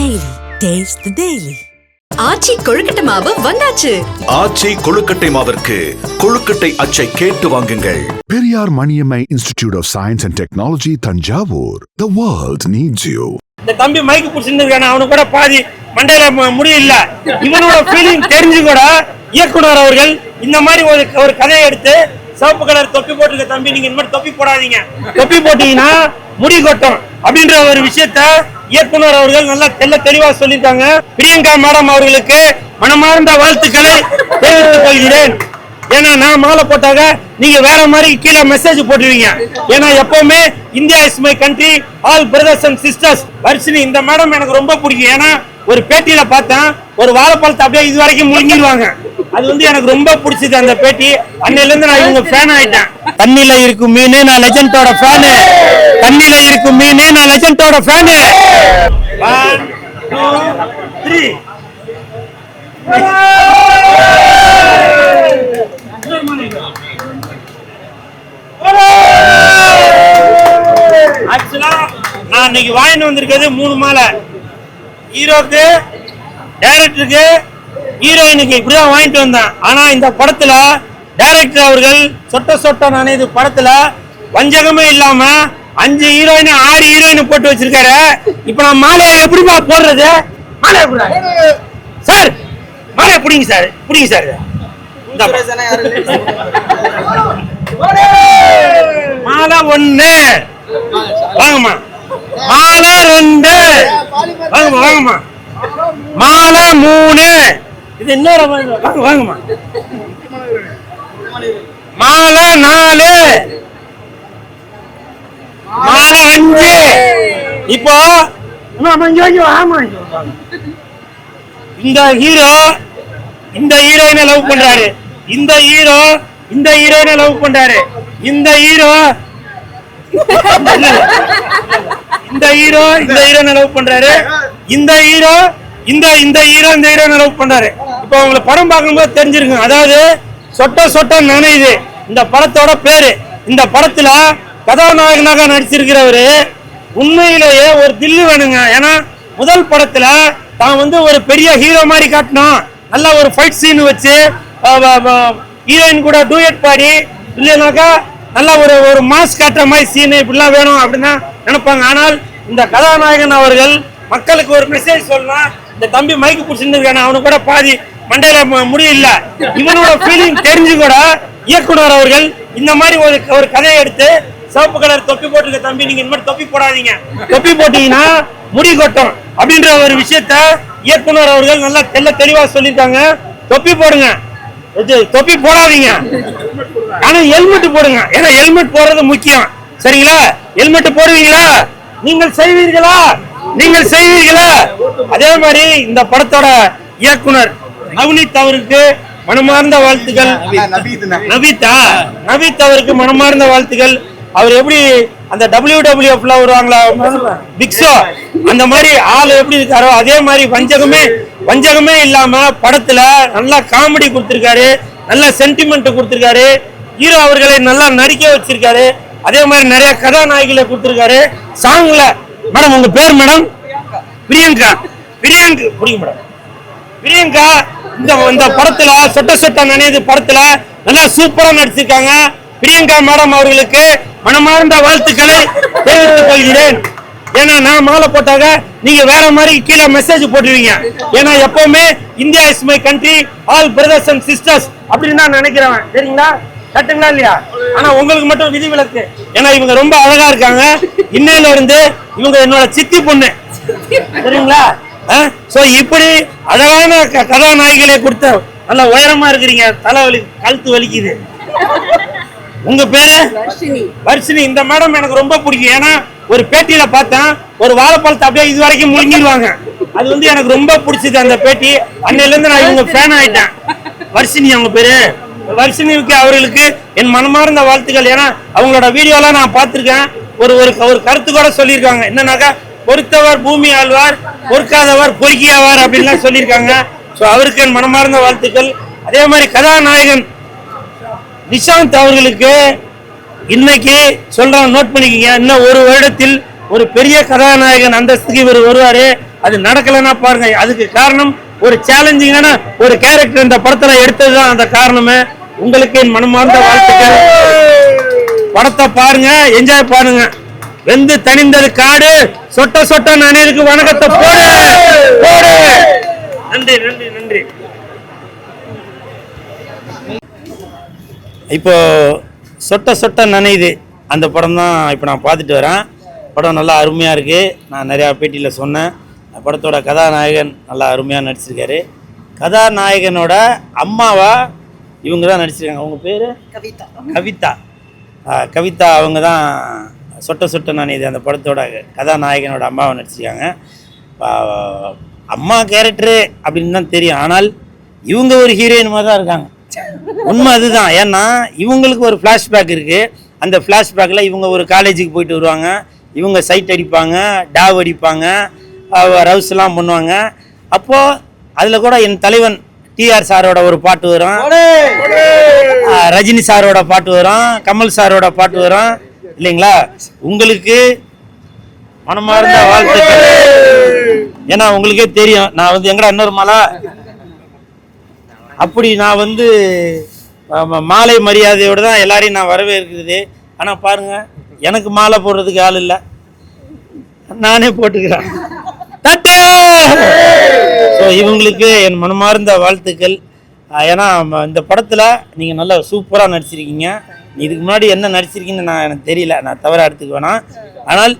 Daily. Taste the Daily. ஆச்சி கொழுக்கட்டை மாவு வந்தாச்சு ஆச்சி கொழுக்கட்டை மாவிற்கு கொழுக்கட்டை அச்சை கேட்டு வாங்குங்கள் Periyar Maniammai Institute of Science and Technology, Tanjavur. The world needs you. இந்த தம்பி மைக்கு பிடிச்சிருந்திருக்கானே அவனுக்கு கூட பாதி மண்டையில ம- முடி இல்ல இவனோட ஃபீலிங் தெரிஞ்சு கூட இயக்குனர் அவர்கள் இந்த மாதிரி ஒரு ஒரு கதையை எடுத்து சிவப்பு கலர் தொப்பி போட்டிருக்க தம்பி நீங்க இந்த மாதிரி தொப்பி போடாதீங்க தொப்பி போட்டீங்கன்னா முடி கொட்டும் அப்படின்ற ஒரு விஷயத்த இயக்குனர் அவர்கள் நல்லா தெல்ல தெளிவா சொல்லியிருக்காங்க. பிரியங்கா மேடம் அவர்களுக்கு மனமார்ந்த வாழ்த்துக்களை தெரிவித்துக் கொள்கிறேன். ஏன்னா நான் மாலை போட்டாக நீங்க வேற மாதிரி கீழே மெசேஜ் போட்டுருவீங்க. ஏன்னா எப்பவுமே India is my country all brothers and sisters Varshini இந்த மேடம் எனக்கு ரொம்ப பிடிக்கும். ஏன்னா ஒரு பேட்டியில பார்த்தேன் ஒரு வாழைப்பழத்தை அப்படியே இது வரைக்கும் முழுங்கிடுவாங்க. அது வந்து எனக்கு ரொம்ப பிடிச்சது அந்த பேட்டி. அன்னையில இருந்து நான் இவங்க ஃபேன் ஆயிட்டேன். தண்ணில இருக்கும் மீன் நான் லெஜண்டோட ஃபேனு தண்ணில இருக்கும் மீன் நான் லெஜண்டோட fan one two three actually நான் இன்னைக்கு வாங்கிட்டு வந்திருக்கிறது மூணு மாலை. ஹீரோக்கு டைரக்டருக்கு ஹீரோயினுக்கு இப்படிதான் வாங்கிட்டு வந்தேன். ஆனா இந்த படத்துல டைரக்டர் அவர்கள் சொட்ட சொட்ட நனைது படத்துல வஞ்சகமே இல்லாம அஞ்சு ஹீரோயின் ஆறு ஹீரோயின் போட்டு வச்சிருக்காரு. இப்ப நான் மாலையை எப்படிப்பா போடுறது? மாலை எப்படி சார் மாலை பிடிங்க சார் பிடிங்க சார். மாலை ஒண்ணு. வாங்கம்மா. மாலை ரெண்டு. வாங்கம்மா வாங்கம்மா. மாலை மூணு. இது இன்னொரு வாங்க வாங்க, வாங்கம்மா. மாலை. நாலு. மாலை அஞ்சு. இப்போ. இந்த ஹீரோ இந்த ஹீரோயினை லவ் பண்றாரு. இந்த ஹீரோ இந்த ஹீரோயினை லவ் பண்றாரு. இந்த ஹீரோ இந்த ஹீரோ இந்த ஹீரோனை லவ் பண்றாரு. இந்த ஹீரோ இந்த இந்த ஹீரோ இந்த ஹீரோனை லவ் பண்றாரு. இப்போ உங்களுக்கு படம் பார்க்கும்போது தெரிஞ்சிருக்கும். அதாவது சொட்ட சொட்ட நனையுது இந்த படத்தோட பேரு. இந்த படத்துல கதாநாயகனாக நடிச்சிருக்கிறவரு உண்மையிலேயே ஒரு தில்லு வேணுங்க. ஏன்னா முதல் படத்துல தான் வந்து ஒரு பெரிய ஹீரோ மாதிரி காட்டணும் நல்ல ஒரு ஃபைட் சீன் வச்சு ஹீரோயின் கூட டூயட் பாடி இல்லைனாக்கா நல்ல ஒரு ஒரு மாஸ் காட்டுற மாதிரி சீன் இப்படிலாம் வேணும் அப்படின்னு நினைப்பாங்க. ஆனால் இந்த கதாநாயகன் அவர்கள் மக்களுக்கு ஒரு மெசேஜ் சொல்லலாம் இந்த தம்பி மைக்கு பிடிச்சிருந்திருக்கானே அவனுக்கு கூட பாதி மண்டையில முடியல. முடி இவனோட ஃபீலிங் தெரிஞ்சு கூட இயக்குனர் அவர்கள் இந்த மாதிரி ஒரு ஒரு கதையை எடுத்து சிவப்பு கலர் தொப்பி போட்டுருக்க தம்பி நீங்க இந்த மாதிரி தொப்பி போடாதீங்க. தொப்பி போட்டீங்கன்னா முடி கொட்டும் அப்படின்ற ஒரு விஷயத்த இயக்குனர் அவர்கள் நல்லா தெல்ல தெளிவா சொல்லியிருக்காங்க தொப்பி போடுங்க. இது தொப்பி போடாதீங்க. ஆனா ஹெல்மெட் போடுங்க. ஏன்னா ஹெல்மெட் போடுறது முக்கியம். சரிங்களா? ஹெல்மெட் போடுவீங்களா? நீங்கள் செய்வீர்களா? நீங்கள் செய்வீர்களா? அதே மாதிரி இந்த படத்தோட இயக்குனர் நவனித் அவருக்கு மனமார்ந்த வாழ்த்துக்கள் நவீத்தா நவீத் அவருக்கு மனமார்ந்த வாழ்த்துக்கள் அவர் எப்படி அந்த டபிள்யூ டபிள்யூஎஃப்ல வருவாங்களா? பிக்ஸோ அந்த மாதிரி ஆள் எப்படி இருக்காரோ அதே மாதிரி வஞ்சகமே வஞ்சகமே இல்லாம படத்துல நல்லா காமெடி கொடுத்திருக்காரு நல்ல சென்டிமெண்ட் கொடுத்திருக்காரு. ஹீரோ அவர்களை நல்லா நடிக்க வச்சிருக்காரு. அதே மாதிரி நிறைய கதாநாயகிகளை கொடுத்திருக்காரு. சாங்ல மேடம் உங்க பேர் மேடம் பிரியங்கா. பிரியங்கா. புரியுங்க மேடம் பிரியங்கா இந்த இந்த படத்துல சொட்ட சொட்ட நனையுது படத்துல. நல்லா சூப்பரா நடிச்சிருக்காங்க. பிரியங்கா மேடம் அவர்களுக்கு மனமார்ந்த வாழ்த்துக்களை தெரிவித்துக் கொள்கிறேன். ஏன்னா நான் மாலை போட்டாக நீங்க வேற மாதிரி கீழே மெசேஜ் போட்டுருவீங்க. ஏன்னா எப்பவுமே India is my country all brothers and sisters அப்படின்னு நான் நினைக்கிறவன். சரிங்களா? கட்டுங்களா இல்லையா? ஆனா உங்களுக்கு மட்டும் விதி விலக்கு ஏன்னா இவங்க ரொம்ப அழகா இருக்காங்க. இன்னையில இருந்து இவங்க என்னோட சித்தி பொண்ணு. சரிங்களா? சோ இப்படி அழகான கதாநாயகிகளை கொடுத்த நல்ல உயரமா இருக்கிறீங்க. தலை வலி கழுத்து வலிக்குது. உங்க பேரு? வர்ஷினி. இந்த மேடம் எனக்கு ரொம்ப பிடிக்கும். ஏன்னா ஒரு பேட்டியில பார்த்தேன். ஒரு வாழைப்பழத்தை அப்படியே இது வரைக்கும் முழுங்கிடுவாங்க அது வந்து எனக்கு ரொம்ப பிடிச்சது அந்த பேட்டி. அன்னையில இருந்து நான் இவங்க ஃபேன் ஆயிட்டேன். வர்ஷினி அவங்க பேரு. வர்ஷினிக்கு அவர்களுக்கு என் மனமார்ந்த வாழ்த்துக்கள். ஏன்னா அவங்களோட வீடியோலாம் நான் பார்த்திருக்கேன். ஒரு ஒரு ஒரு கருத்து கூட சொல்லியிருக்காங்க. என்னன்னாக்கா பொறுத்தவர் பூமி ஆழ்வார் பொறுக்காதவர் பொறுக்கியாவார் அப்படின்லாம் சொல்லியிருக்காங்க. ஸோ அவருக்கு என் மனமார்ந்த வாழ்த்துக்கள். அதே மாதிரி கதாநாயகன் நிஷாந்த் அவர்களுக்கு இன்னைக்கு சொல்றாங்க நோட் பண்ணிக்கங்க. இன்னும் ஒரு வருடத்தில் ஒரு பெரிய கதாநாயகன் அந்தஸ்துக்கு இவர் வருவாரு. அது நடக்கலைன்னா பாருங்க அதுக்கு காரணம் ஒரு சேலஞ்சிங்கான ஒரு கேரக்டர் இந்த படத்துல எடுத்ததுதான் அந்த காரணமே. உங்களுக்கு என் மனமார்ந்த வாழ்த்துக்கள். படத்தை பாருங்க என்ஜாய் பண்ணுங்க. வெந்து தனிந்தது காடு. சொட்ட சொட்ட நனையதுக்கு வணக்கத்தை போடு போடு. நன்றி நன்றி நன்றி. இப்போ சொட்ட சொட்ட நனையுது. அந்த படம் தான் இப்போ நான் பார்த்துட்டு வரேன். படம் நல்லா அருமையாக இருக்குது நான் நிறையா பேட்டியில் சொன்னேன். அந்த படத்தோட கதாநாயகன் நல்லா அருமையாக நடிச்சிருக்காரு. கதாநாயகனோட அம்மாவா இவங்க தான் நடிச்சிருக்காங்க. அவங்க பேர்? கவிதா. கவிதா. கவிதா அவங்க தான் சொட்ட சொட்ட நனையுது அந்த படத்தோட கதாநாயகனோட அம்மாவை நடிச்சிருக்காங்க. அம்மா கேரக்டரு அப்படின்னு தான் தெரியும். ஆனால் இவங்க ஒரு ஹீரோயின் மாதிரி தான் இருக்காங்க. உண்மை அதுதான். ஏன்னா இவங்களுக்கு ஒரு ஃப்ளாஷ்பேக் இருக்குது அந்த ஃப்ளாஷ்பேக்கில் இவங்க ஒரு காலேஜுக்கு போயிட்டு வருவாங்க. இவங்க சைட் அடிப்பாங்க டாவ் அடிப்பாங்க ரவுஸ்லாம் பண்ணுவாங்க. அப்போது அதில் கூட என் தலைவன் டிஆர் சாரோட ஒரு பாட்டு வரும். ரஜினி சாரோட பாட்டு வரும். கமல் சாரோட பாட்டு வரும். இல்லைங்களா? உங்களுக்கு மனமார்ந்த வாழ்த்துக்கள். ஏன்னா உங்களுக்கே தெரியும். நான் வந்து எங்கடா இன்னொரு மலை? அப்படி நான் வந்து மாலை மரியாதையோடு தான் எல்லாரையும் நான் வரவேற்கிறது ஆனால் பாருங்க எனக்கு மாலை போடுறதுக்கு ஆள் இல்லை. நானே போட்டுக்கிறேன். தட்டு! ஸோ இவங்களுக்கு என் மனமார்ந்த வாழ்த்துக்கள். ஏன்னா இந்த படத்தில் நீங்கள் நல்லா சூப்பராக நடிச்சிருக்கீங்க. இதுக்கு முன்னாடி என்ன நடிச்சிருக்கீங்கன்னு நான் எனக்கு தெரியல. நான் தவறாக எடுத்துக்க வேணாம் ஆனால்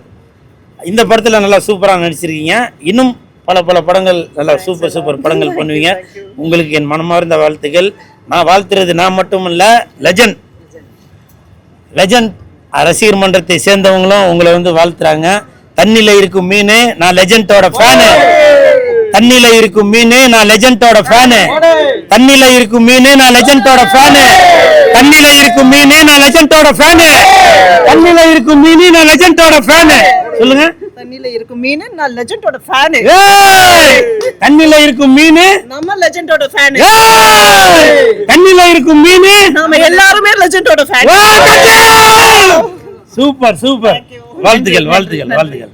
இந்த படத்தில் நல்லா சூப்பராக நடிச்சிருக்கீங்க. இன்னும் பல பல படங்கள் நல்லா சூப்பர் சூப்பர் படங்கள் பண்ணுவீங்க. உங்களுக்கு என் மனமார்ந்த வாழ்த்துக்கள். நான் வாழ்த்துறது நான் மட்டும் இல்லை லெஜண்ட் லெஜண்ட் ரசிகர் மன்றத்தை சேர்ந்தவங்களும் உங்களை வந்து வாழ்த்துறாங்க. தண்ணில இருக்கும் மீன் நான் லெஜண்டோட ஃபேனு தண்ணில இருக்கும் மீன் நான் லெஜண்டோட ஃபேனு தண்ணில இருக்கும் மீன் நான் லெஜண்டோட ஃபேனு தண்ணில இருக்கும் மீன் நான் லெஜண்டோட ஃபேனு தண்ணில இருக்கும் மீன் நான் லெஜண்டோட ஃபேனு சொல்லுங்க. தண்ணியில இருக்கும் மீன் நான் லெஜண்டோட ஃபேனு! தண்ணில இருக்கும் மீன் நம்ம லெஜண்டோட ஃபேனு தண்ணில இருக்கும் மீன் நாம எல்லாருமே லெஜண்டோட ஃபேன் சூப்பர் சூப்பர். வாழ்த்துக்கள் வாழ்த்துக்கள் வாழ்த்துக்கள்.